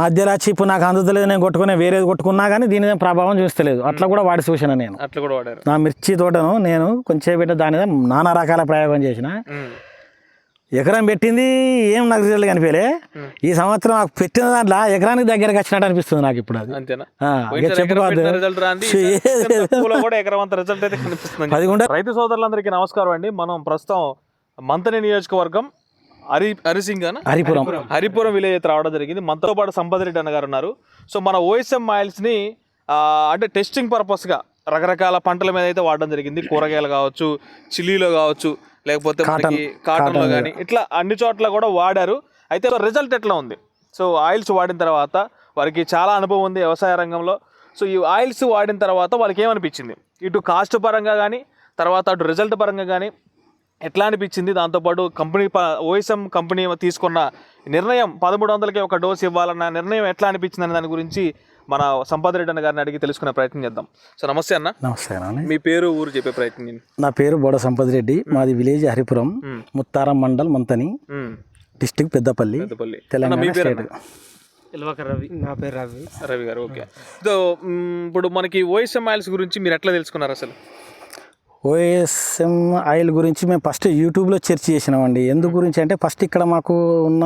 మధ్యలో వచ్చి ఇప్పుడు నాకు అందుతలేదు నేను కొట్టుకునే వేరేది కొట్టుకున్నా కానీ దీని మీద ప్రభావం చూస్తలేదు. అట్లా కూడా వాడి చూసిన నేను. అట్లా కూడా వాడారు. నా మిర్చి తోటను నేను కొంచెం పెట్టి దాని మీద నానా రకాల ప్రయోగం చేసిన. ఎకరం పెట్టింది ఏం నాకు రిజల్ట్ కనిపించలే. ఈ సంవత్సరం నాకు పెట్టిన దాంట్లో ఎకరానికి దగ్గరకు వచ్చినట్టు అనిపిస్తుంది నాకు ఇప్పుడు అది. చెప్పుకోవద్దు పెట్టిన రైతు సోదరులందరికీ నమస్కారం అండి. మనం ప్రస్తుతం మంతని నియోజకవర్గం హరి హరిసింగ్ హరిపురం. హరిపురం. విలేజ్ అయితే రావడం జరిగింది. మనతో పాటు సంపద రెడ్డి అన్న గారు ఉన్నారు సో మన ఓఎస్ఎం ఆయిల్స్ని అంటే టెస్టింగ్ పర్పస్గా రకరకాల పంటల మీద అయితే వాడడం జరిగింది. కూరగాయలు కావచ్చు చిల్లీలో కావచ్చు లేకపోతే మనకి కాటన్లో కానీ ఇట్లా అన్ని చోట్ల కూడా వాడారు. అయితే రిజల్ట్ ఎట్లా ఉంది? సో ఆయిల్స్ వాడిన తర్వాత వారికి చాలా అనుభవం ఉంది వ్యవసాయ రంగంలో. సో ఈ ఆయిల్స్ వాడిన తర్వాత వాళ్ళకి ఏమనిపించింది ఇటు కాస్ట్ పరంగా కానీ తర్వాత అటు రిజల్ట్ పరంగా కానీ ఎట్లా అనిపించింది? దాంతోపాటు కంపెనీ ఓఎస్ఎం కంపెనీ తీసుకున్న నిర్ణయం పదమూడు వందలకి ఒక డోస్ ఇవ్వాలన్న నిర్ణయం ఎట్లా అనిపించింది అనే దాని గురించి మన సంపద రెడ్డి అన్న గారిని అడిగి తెలుసుకునే ప్రయత్నం చేద్దాం. సో నమస్తే అన్న. నమస్కారం అండి మీ పేరు ఊరు చెప్పే ప్రయత్నం. నా పేరు బోడ సంపత్ రెడ్డి. మాది విలేజ్ హరిపురం. ముత్తారం మండల్ మంతని. డిస్టిక్ పెద్దపల్లి. పెద్దపల్లి. అన్న, తెలంగాణ మీ పేరు స్టేట్. రవి. నా పేరు రవి. రవి గారు ఓకే. సో ఇప్పుడు మనకి ఓఎస్ఎం ఆయిల్స్ గురించి మీరు ఎట్లా తెలుసుకున్నారు అసలు? ఓఎస్ఎం ఆయిల్ గురించి మేము ఫస్ట్ యూట్యూబ్లో చర్చ చేసినామండి. ఎందుకు గురించి అంటే ఫస్ట్ ఇక్కడ మాకు ఉన్న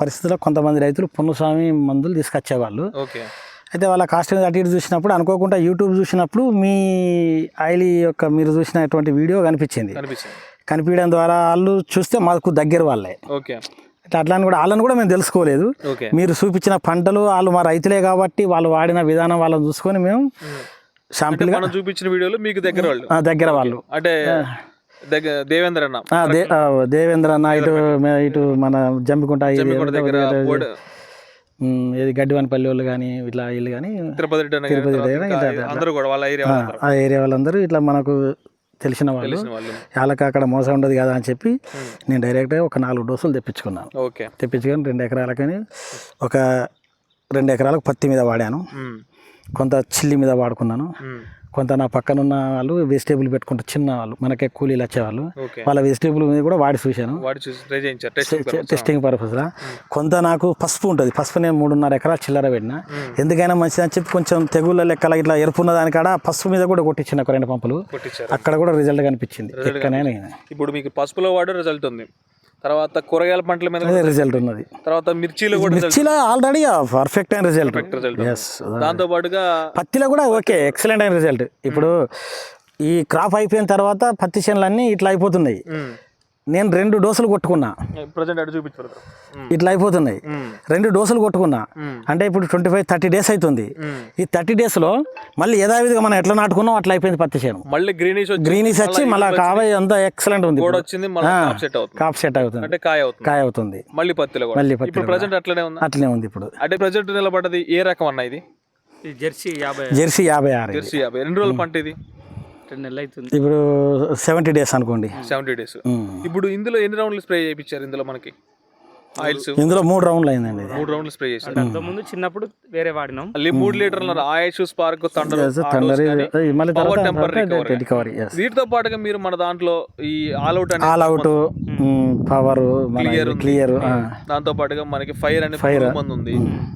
పరిస్థితుల్లో కొంతమంది రైతులు పున్నస్వామి మందులు తీసుకొచ్చేవాళ్ళు. అయితే వాళ్ళ కాస్ట్ అటు ఇటు చూసినప్పుడు అనుకోకుండా యూట్యూబ్ చూసినప్పుడు మీ ఆయిల్ యొక్క మీరు చూసినటువంటి వీడియో కనిపించింది. కనిపించడం ద్వారా వాళ్ళు చూస్తే మాకు దగ్గర వాళ్ళే. ఓకే. అట్లా కూడా వాళ్ళని కూడా మేము తెలుసుకోలేదు. మీరు చూపించిన పంటలు వాళ్ళు మా రైతులే కాబట్టి వాళ్ళు వాడిన విధానం వాళ్ళని చూసుకొని మేము. మనం చూపించిన వీడియోలు మీకు దగ్గర వాళ్ళు. దగ్గర వాళ్ళు. అంటే దేవేంద్ర అన్న. దేవేంద్ర అన్న ఇటు ఇటు మన ఉమ్, ఇది గడ్డివానిపల్లి వాళ్ళు కానీ ఇట్లా వీళ్ళు కానీ తిరుపతి తిరుపతి ఆ ఏరియా వాళ్ళందరూ ఇట్లా మనకు తెలిసిన వాళ్ళు. వాళ్ళకి అక్కడ మోసం ఉండదు కదా అని చెప్పి నేను డైరెక్ట్గా ఒక నాలుగు డోసులు తెప్పించుకున్నాను. ఓకే. తెప్పించుకొని రెండు ఎకరాలకని ఒక రెండు ఎకరాలకు పత్తి మీద వాడాను. కొంత చిల్లి మీద వాడుకున్నాను. కొంత నా పక్కన ఉన్న వాళ్ళు వెజిటేబుల్ పెట్టుకుంటారు చిన్న వాళ్ళు మనకే కూలీలు వచ్చేవాళ్ళు. వాళ్ళ వెజిటేబుల్ మీద కూడా వాడి చూశాను. టెస్టింగ్ పర్పస్లా కొంత నాకు పసుపు ఉంటుంది. పసుపు నేను మూడున్నర ఎకరాలు చిల్లర పెట్టిన. ఎందుకైనా మంచిది అని చెప్పి కొంచెం తెగుళ్ళ లెక్కల ఇట్లా ఎరుపున్న దానికాడ పసుపు మీద కూడా కొట్టించిన ఒక రెండు పంపులు. అక్కడ కూడా రిజల్ట్ కనిపించింది. ఇప్పుడు మీకు పసుపులో వాడు రిజల్ట్ ఉంది. తర్వాత కూరగాయల పంటల మీద రిజల్ట్ ఉన్నది. తర్వాత మిర్చిలో కూడా మిర్చిలో ఆల్రెడీ పర్ఫెక్ట్ అయిన రిజల్ట్ దాంతో పాటుగా పత్తిలో కూడా ఓకే ఎక్సలెంట్ అయిన రిజల్ట్ ఇప్పుడు ఈ క్రాప్ అయిపోయిన తర్వాత పత్తి చేనులు అన్నీ ఇట్లా అయిపోతున్నాయి. నేను రెండు డోసులు కొట్టుకున్నా. ఇట్లా అయిపోతున్నాయి రెండు డోసులు కొట్టుకున్నా. అంటే ఇప్పుడు ట్వంటీ ఫైవ్ థర్టీ డేస్ అవుతుంది ఈ థర్టీ డేస్లో మళ్ళీ యథావిధిగా మనం ఎట్లా నాటుకున్నాం అట్లా అయిపోయింది పత్తి చేను. మళ్ళీ గ్రీనిష్ వచ్చి గ్రీనీస్ వచ్చి మళ్ళీ కావే అంతా ఎక్సలెంట్ ఉంది కూడా వచ్చింది మళ్ళీ సెట్ అవుతుంది. కాప్ సెట్ అవుతుంది. అంటే కాయ అవుతుంది. కాయ అవుతుంది. మళ్ళీ పత్తిలో కూడా. మళ్ళీ ఇప్పుడు ప్రజెంట్ అట్లనే ఉందా? అట్లనే ఉంది ఇప్పుడు. అంటే ప్రజెంట్ నిలబడ్డది ఏ రకం అన్న ఇది? జెర్సీ యాభై జెర్సీ యాభై ఆరు. జెర్సీ యాభై. రెండు రోజుల పంట ఇది? రెండు నెలలు అవుతుంది. ఇప్పుడు సెవెంటీ డేస్ అనుకోండి. Seventy days. ఇప్పుడు ఇందులో ఎన్ని రౌండ్లు స్ప్రే చేయించారు ఇందులో మనకి? ఆయిల్స్. ఇందులో మూడు రౌండ్లు అయిందండి మూడు రౌండ్లు స్ప్రే చేశారు. అంతకుముందు చిన్నప్పుడు వేరే వాడినాం. మళ్ళీ మూడు లీటర్ల ఆయుష్ స్పార్క్ థండర్ తండరి మళ్ళీ పవర్ టెంపర్ రికవరీ వీటితో పాటుగా మీరు మన దాంట్లో ఈ ఆల్ అవుట్ అనే ఆల్ అవుట్ పవర్ మన క్లియర్ దాంతో పాటుగా మనకి ఫైర్ అనే పురుగు మందు ఉంది.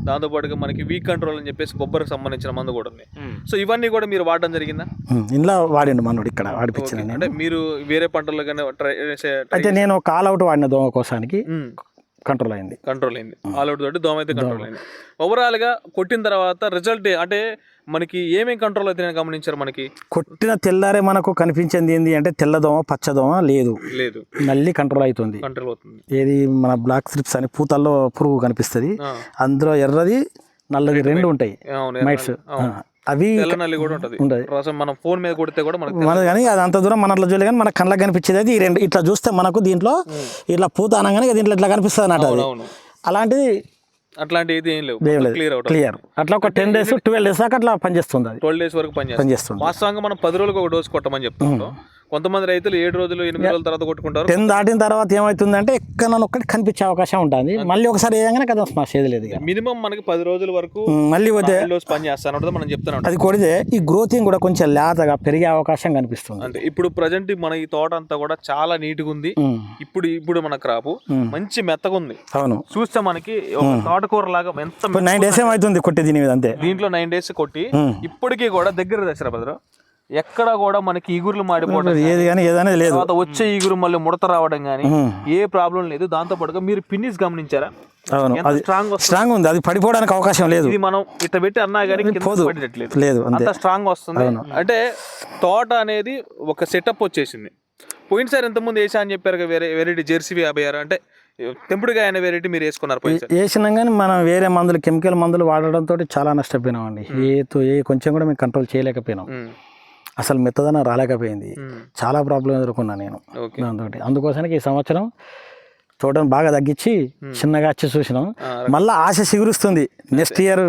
దాంతో పాటుగా మనకి వీక్ కంట్రోల్ అని చెప్పేసి కొబ్బరికి సంబంధించిన మందు కూడా ఉంది. సో ఇవన్నీ కూడా మీరు వాడడం జరిగిందా? ఇంట్లో వాడిండు మనోడు ఇక్కడ వాడిపించిన అంటే మీరు వేరే పంటల్లో కానీ ట్రై అయితే నేను ఒక ఆల్ అవుట్ వాడిన దోమ కోసానికి కంట్రోల్ అయింది కంట్రోల్ అయింది ఆల్ అవుట్ తోటి దోమ అయితే కంట్రోల్ అయింది ఓవరాల్గా కొట్టిన తర్వాత రిజల్ట్ అంటే మనకి ఏమేమి కంట్రోల్ అవుతున్నాయని గమనించారు మనకి? కొట్టిన తెల్లారే మనకు కనిపించింది ఏంది అంటే తెల్లదోమ పచ్చదోమ లేదు. లేదు. నల్లి కంట్రోల్ అవుతుంది. కంట్రోల్ అవుతుంది. ఏది మన బ్లాక్ స్ట్రిప్స్ అని పూతల్లో పురుగు కనిపిస్తుంది. అందులో ఎర్రది నల్లది రెండు ఉంటాయి. మైట్స్. అవి కూడా ఉంటది. ఉంటది. రసం మనం ఫోన్ మీద కొడితే కూడా మనకి మన కానీ అది అంత దూరం మన అట్లా చూడలే కానీ మన కళ్ళకి కనిపించేది అది ఈ రెండు ఇట్లా చూస్తే మనకు దీంట్లో ఇట్లా పూత అనగానే దీంట్లో ఇట్లా కనిపిస్తుంది అన్నట్టు అది. అలాంటిది అట్లాంటి ఇది ఏం లేవు క్లియర్ అవుట్ క్లియర్ అట్లా ఒక టెన్ డేస్ ట్వెల్వ్ డేస్ దాకా అట్లా పనిచేస్తుంది అది. ట్వెల్వ్ డేస్ వరకు పనిచేస్తాం పనిచేస్తుంది వాస్తవంగా మనం పది రోజులకు ఒక డోస్ కొట్టమని చెప్తుంటాం కొంతమంది రైతులు ఏడు రోజులు ఎనిమిది రోజుల తర్వాత కొట్టుకుంటారు. టెన్ దాటిన తర్వాత ఏమవుతుందంటే ఎక్కడ ఒక్కటి కనిపించే అవకాశం ఉంటుంది. మళ్ళీ ఒకసారి వేయగానే కదా స్మాష్ ఏది లేదు ఇక. మినిమం మనకి పది రోజుల వరకు మళ్ళీ డోస్ పని చేస్తాను మనం చెప్తాను అది కొడితే ఈ గ్రోతింగ్ కూడా కొంచెం లేతగా పెరిగే అవకాశం కనిపిస్తుంది. అంటే ఇప్పుడు ప్రజెంట్ మన ఈ తోట అంతా కూడా చాలా నీట్గా ఉంది. ఉమ్, ఇప్పుడు ఇప్పుడు మన క్రాపు. మంచి మెత్తగా ఉంది. అవును. చూస్తే మనకి ఒక తోటకూర లాగా ఎంత నైన్ డేస్ ఏమవుతుంది కొట్టి దీని మీద అంతే. దీంట్లో నైన్ డేస్ కొట్టి. ఇప్పటికీ కూడా దగ్గర దసరా భద్ర ఎక్కడ కూడా మనకి ఈగుర్లు మాడిపోవడం ఏది కానీ ఏదనేది లేదు. తర్వాత వచ్చే ఈగురు మళ్ళీ ముడత రావడం కానీ ఏ ప్రాబ్లం లేదు. దాంతో పాటుగా మీరు పిన్నిస్ గమనించారా? అవును. అది స్ట్రాంగ్ స్ట్రాంగ్ ఉంది. అది పడిపోవడానికి అవకాశం లేదు. ఇది మనం ఇట్లా పెట్టి అన్నా కానీ పోదు. లేదు అంతే. స్ట్రాంగ్ వస్తుంది. అంటే తోట అనేది ఒక సెటప్ వచ్చేసింది. పోయినసారి ఎంతమంది వేసా అని చెప్పారు వేరే వెరైటీ జెర్సీ యాభై ఆరు అంటే తెంపుడుగా అయిన వెరైటీ మీరు వేసుకున్నారు వేసినాం కానీ మనం వేరే మందులు కెమికల్ మందులు వాడడంతో చాలా నష్టపోయినాం అండి ఏ తో- ఏ కొంచెం కూడా మేము కంట్రోల్ చేయలేకపోయినాం. అసలు మెత్తదనం రాలేకపోయింది. చాలా ప్రాబ్లం ఎదుర్కొన్నా నేను దాంతో అందుకోసానికి ఈ సంవత్సరం తోటను బాగా తగ్గించి చిన్నగా వచ్చి చూసినాం. మళ్ళీ ఆశ సిగురుస్తుంది. నెక్స్ట్ ఇయర్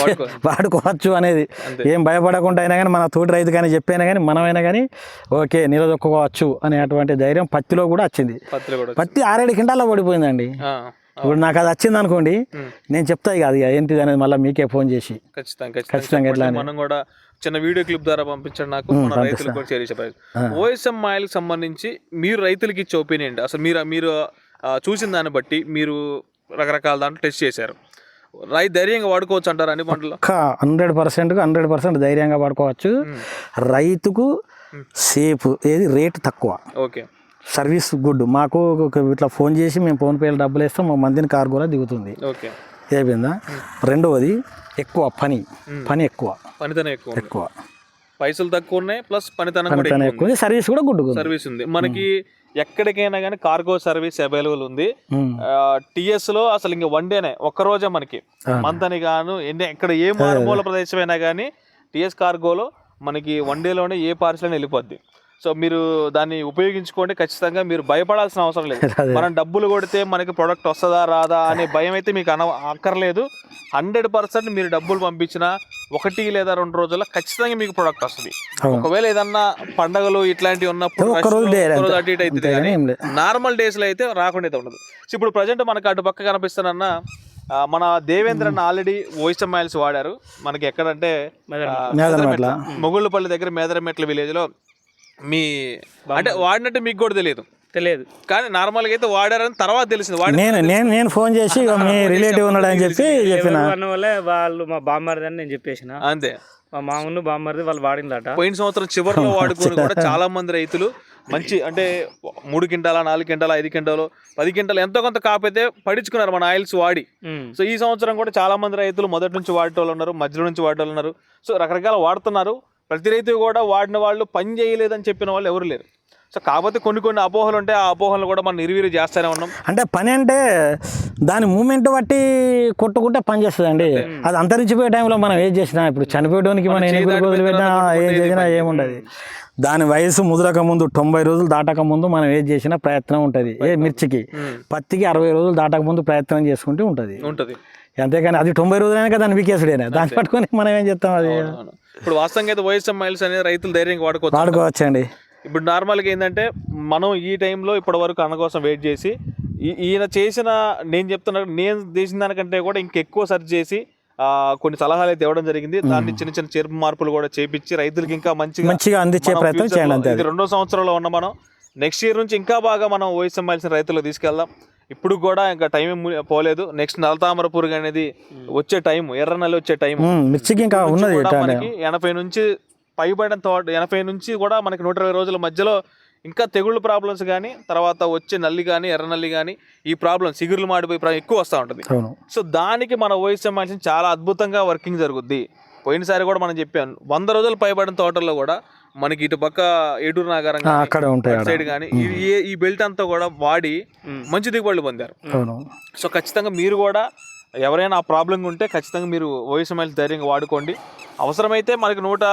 వాడుకో. వాడుకోవచ్చు అనేది. ఏం భయపడకుండా అయినా కానీ మన తోటి రైతు కానీ చెప్పైనా కానీ మనమైనా కానీ ఓకే నిలదొక్కుకోవచ్చు అనేటువంటి ధైర్యం పత్తిలో కూడా వచ్చింది పత్తి ఆరేడు కింటాల్లో పడిపోయిందండి ఇప్పుడు నాకు అది వచ్చింది అనుకోండి. నేను చెప్తా ఇక అది ఏంటిది అనేది మళ్ళీ మీకే ఫోన్ చేసి. ఖచ్చితంగా ఖచ్చితంగా. ఎట్లా. మనం కూడా చిన్న వీడియో క్లిప్ ద్వారా పంపించండి నాకు మన రైతులకు కూడా ఓఎస్ఎం ఆయిల్ సంబంధించి మీరు రైతులకి ఇచ్చే ఒపీనియన్ అసలు మీరు మీరు చూసిన దాన్ని బట్టి మీరు రకరకాల దాంట్లో టెస్ట్ చేశారు. రైతు ధైర్యంగా వాడుకోవచ్చు అంటారు అన్ని పంటలు? హండ్రెడ్ పర్సెంట్కి హండ్రెడ్ పర్సెంట్ ధైర్యంగా పడుకోవచ్చు రైతుకు సేఫ్ ఏది రేటు తక్కువ. ఓకే. Service good. మాకు ఇట్లా ఫోన్ చేసి మేము ఫోన్ పేలో డబ్బులు వేస్తాం మా మందిని కార్ కూడా దిగుతుంది. ఓకే. అయిపోయిందా రెండవది ఎక్కువ పని. పని ఎక్కువ. పనితనం ఎక్కువ ఎక్కువ. పైసలు తక్కువ ఉన్నాయి ప్లస్ పనితనం కూడా పని ఎక్కువ సర్వీస్ కూడా గుడ్ సర్వీస్ ఉంది. మనకి ఎక్కడికైనా కానీ కార్గో సర్వీస్ అవైలబుల్ ఉంది. టిఎస్లో అసలు ఇంకా వన్ డేనే ఒక్క రోజే మనకి. మంత్ అని గాను ఎన్ని ఎక్కడ ఏ మారుమూల ప్రదేశం అయినా కానీ టిఎస్ కార్గోలో మనకి వన్ డేలోనే ఏ పార్సల్ అయినా వెళ్ళిపోద్ది. సో మీరు దాన్ని ఉపయోగించుకోండి. ఖచ్చితంగా మీరు భయపడాల్సిన అవసరం లేదు. మనం డబ్బులు కొడితే మనకి ప్రొడక్ట్ వస్తుందా రాదా అనే భయం అయితే మీకు అన అక్కర్లేదు హండ్రెడ్ పర్సెంట్ మీరు డబ్బులు పంపించినా ఒకటి లేదా రెండు రోజుల్లో ఖచ్చితంగా మీకు ప్రొడక్ట్ వస్తుంది. ఒకవేళ ఏదన్నా పండగలు ఇట్లాంటివి ఉన్నప్పుడు. అటు ఇటు కానీ లేదు. నార్మల్ డేస్లో అయితే రాకుండా అయితే ఉండదు. సో ఇప్పుడు ప్రజెంట్ మనకు అటు పక్క కనిపిస్తానన్న మన దేవేంద్ర అన్న ఆల్రెడీ వాయిస్ మైల్స్ వాడారు. మనకి ఎక్కడంటే. మొగుళ్ళపల్లి దగ్గర మేదరమెట్ల విలేజ్లో మీ అంటే వాడినట్టు మీకు కూడా తెలియదు. తెలియదు. కానీ నార్మల్గా అయితే వాడారని తర్వాత తెలిసింది. వాడి నేను నేను నేను ఫోన్ చేసి మీ రిలేటివ్ ఉన్నాడని చెప్పి చెప్పిన? వల్లే వాళ్ళు మా బామ్మరిది అని నేను చెప్పేసిన. అంతే. మా మామూలు బామ్మరిది వాళ్ళు వాడిందట. పోయిన సంవత్సరం చివరిలో వాడుకొని కూడా చాలా మంది రైతులు మంచి అంటే మూడు క్వింటాల నాలుగు క్వింటాల ఐదు క్వింటాలు పది క్వింటాలు ఎంతో కొంత కాకపోతే పడించుకున్నారు మన ఆయిల్స్ వాడి. సో ఈ సంవత్సరం కూడా చాలా మంది రైతులు మొదటి నుంచి వాడేటోళ్ళు ఉన్నారు మధ్యలో నుంచి వాడేటోళ్ళు ఉన్నారు. సో రకరకాల వాడుతున్నారు. ప్రతి రైతు కూడా వాడిన వాళ్ళు పని చేయలేదని చెప్పిన వాళ్ళు ఎవరు లేరు. సో కాకపోతే కొన్ని కొన్ని అపోహలు ఉంటాయి. ఆ అపోహలు కూడా మనం నిర్వీర్య చేస్తూనే ఉన్నాం. అంటే పని అంటే దాని మూమెంట్ బట్టి కొట్టుకుంటే పని చేస్తుందండి. అది అంతరించిపోయే టైంలో మనం ఏం చేసినా ఇప్పుడు చనిపోయడానికి మనం ఎన్ని వదిలిపెట్టినా ఏం చేసినా ఏముండదు. దాని వయసు ముదరక ముందు తొంభై రోజులు దాటక ముందు మనం ఏం చేసినా ప్రయత్నం ఉంటుంది. ఏ మిర్చికి పత్తికి అరవై రోజులు దాటక ముందు ప్రయత్నం చేసుకుంటే ఉంటుంది. ఉంటుంది. అంతేగాని అది తొంభై రోజులైనా దాని వికేసుడేనా. దాన్ని పట్టుకొని మనం ఏం చేస్తాం అది. ఇప్పుడు వాస్తవంగా అయితే ఓఎస్ఎం మైల్స్ అనేది రైతులు ధైర్యంగా వాడుకోవచ్చు. వాడుకోవచ్చండి. ఇప్పుడు నార్మల్గా ఏంటంటే మనం ఈ టైంలో ఇప్పటి వరకు అన్న కోసం వెయిట్ చేసి ఈయన చేసిన నేను చెప్తున్నా నేను చేసిన దానికంటే కూడా ఇంకెక్కువ సెర్చ్ చేసి ఆ, కొన్ని సలహాలు అయితే ఇవ్వడం జరిగింది. దాన్ని చిన్న చిన్న చేర్పు మార్పులు కూడా చేపించి రైతులకి ఇంకా మంచిగా మంచిగా అందించే ప్రయత్నం చేయండి రెండో సంవత్సరంలో ఉన్న మనం నెక్స్ట్ ఇయర్ నుంచి ఇంకా బాగా మనం ఓఎస్ఎం మైల్స్ రైతులకు తీసుకెళ్దాం. ఇప్పుడు కూడా ఇంకా టైం పోలేదు. నెక్స్ట్ నలతామర పురుగు అనేది వచ్చే టైం ఎర్ర నల్లి వచ్చే టైం మిర్చికి ఇంకా ఉన్నది. మనకి ఎనభై నుంచి పైబడిన తోట ఎనభై నుంచి కూడా మనకి నూట ఇరవై రోజుల మధ్యలో ఇంకా తెగుళ్ళు ప్రాబ్లమ్స్ కానీ తర్వాత వచ్చే నల్లి కానీ ఎర్ర నల్లి కానీ ఈ ప్రాబ్లం సిగురులు మాడిపోయి ప్రాబ్లం ఎక్కువ వస్తూ ఉంటుంది. సో దానికి మన ఓఎస్ఎం మనిషిని చాలా అద్భుతంగా వర్కింగ్ జరుగుద్ది. పోయినసారి కూడా మనం చెప్పాను వంద రోజులు పైబడిన తోటల్లో కూడా మనకి ఇటు పక్క ఏటూరు నాగారం అక్కడ ఉంటాయి. సైడ్ కానీ ఈ బెల్ట్ అంతా కూడా వాడి మంచి దిగుబడులు పొందారు. సో ఖచ్చితంగా మీరు కూడా ఎవరైనా ఆ ప్రాబ్లం ఉంటే ఖచ్చితంగా మీరు ఓఎస్ఎంఎల్ ధైర్యంగా వాడుకోండి. అవసరమైతే మనకి నూట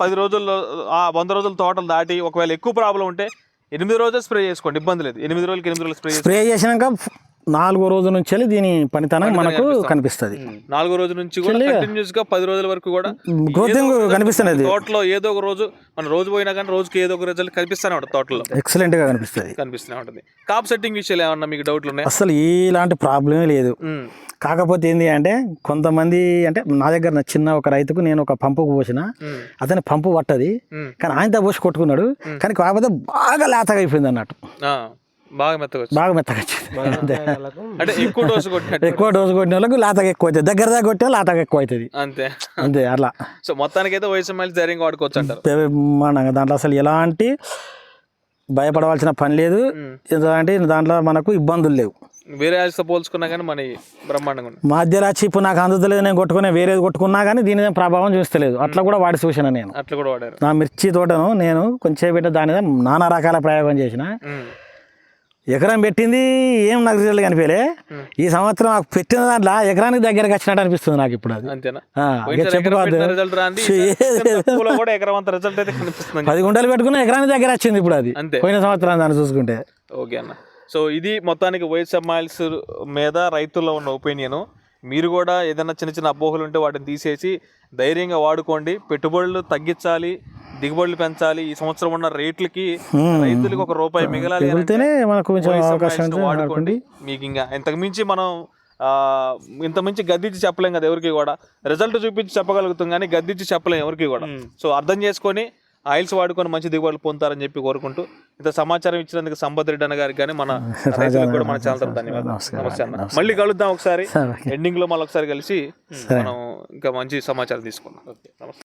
పది రోజుల్లో ఆ వంద రోజుల తోటలు దాటి ఒకవేళ ఎక్కువ ప్రాబ్లం ఉంటే ఎనిమిది రోజులు స్ప్రే చేసుకోండి. ఇబ్బంది లేదు. ఎనిమిది రోజులకి ఎనిమిది రోజులు స్ప్రే స్ప్రే చేసినాక నాలుగో రోజు నుంచి వెళ్ళి దీని పనితనం మనకు కనిపిస్తుంది. నాలుగో రోజు నుంచి కూడా కంటిన్యూస్గా పది రోజుల వరకు కూడా గ్రోతింగ్ కనిపిస్తున్నది. తోటలో ఏదో ఒక రోజు మన రోజు పోయినా కానీ రోజుకి ఏదో ఒక రిజల్ట్ కనిపిస్తూనే ఉంటుంది తోటలో. ఎక్సలెంట్గా కనిపిస్తుంది. కనిపిస్తూనే ఉంటుంది. కాప్ సెట్టింగ్ విషయాలు ఏమన్నా మీకు డౌట్లు ఉన్నాయా? అసలు ఇలాంటి ప్రాబ్లమే లేదు. కాకపోతే ఏంటి అంటే కొంతమంది అంటే నా దగ్గర చిన్న ఒక రైతుకు నేను ఒక పంపుకు పోసిన. అతని పంపు పట్టది. కానీ ఆయనతో పోసి కొట్టుకున్నాడు. కానీ కాకపోతే బాగా లేతగా అయిపోయింది అన్నట్టు. బాగా మెత్తగా బాగా మెత్తగా వచ్చింది. అంటే ఎక్కువ డోసు కొట్టినట్టు. ఎక్కువ డోసు కొట్టిన వాళ్ళకి లేతగా ఎక్కువ అవుతుంది. దగ్గర దగ్గర కొట్టే లేతగా ఎక్కువ అవుతుంది. అంతే. అంతే అట్లా. సో మొత్తానికి అయితే వైఎస్ఎంఎల్ ధైర్యంగా వాడుకోవచ్చు అంటారు. పే- మన దాంట్లో అసలు ఎలాంటి భయపడవలసిన పని లేదు. ఎలాంటి దాంట్లో మనకు ఇబ్బందులు లేవు. వేరే ఆయిల్స్తో పోల్చుకున్నా కానీ మన బ్రహ్మాండంగా ఉంది. మధ్యలో చిప్పు నాకు అందుతలేదు నేను కొట్టుకునే వేరేది కొట్టుకున్నా కానీ దీని మీద ప్రభావం చూస్తలేదు. అట్లా కూడా వాడి చూసిన నేను. అట్లా కూడా వాడారు. నా మిర్చి తోటను నేను కొంచెం పెట్టి దాని మీద నానా రకాల ప్రయోగం చేసిన. ఎకరం పెట్టింది ఏం నాకు రిజల్ట్ కనిపించలే. ఈ సంవత్సరం నాకు పెట్టిన దాంట్లో ఎకరానికి దగ్గరకు వచ్చినట్టు అనిపిస్తుంది నాకు ఇప్పుడు అది. పది గుంటలు పెట్టుకున్న ఎకరానికి దగ్గర వచ్చింది ఇప్పుడు అది. పోయిన సంవత్సరం దాన్ని చూసుకుంటే. ఓకే అన్న. సో ఇది మొత్తానికి వైఎస్ఆర్ మైల్స్ మీద రైతుల్లో ఉన్న ఒపీనియన్. మీరు కూడా ఏదైనా చిన్న చిన్న అపోహలు ఉంటే వాటిని తీసేసి ధైర్యంగా వాడుకోండి. పెట్టుబడులు తగ్గించాలి దిగుబడులు పెంచాలి. ఈ సంవత్సరం ఉన్న రేట్లకి రైతులకు ఒక రూపాయి మిగలాలి వాడుకోండి. మీకు ఇంకా ఇంతకు మించి మనం ఆ, ఇంత మించి గద్దించి చెప్పలేం కదా ఎవరికి కూడా. రిజల్ట్ చూపించి చెప్పగలుగుతాం కానీ గద్దించి చెప్పలేం ఎవరికి కూడా. సో అర్థం చేసుకొని ఆయిల్స్ వాడుకొని మంచి దిగుబడులు పొందుతారని చెప్పి కోరుకుంటూ ఇంత సమాచారం ఇచ్చినందుకు సంపత్ రెడ్డి అన్న గారికి కానీ మన రైతులకు కూడా మన ఛానల్ ధన్యవాదాలు. నమస్తే అన్న. మళ్ళీ కలుద్దాం ఒకసారి. ఎండింగ్లో మళ్ళీ ఒకసారి కలిసి మనం ఇంకా మంచి సమాచారం తీసుకుందాం. ఓకే. నమస్తే.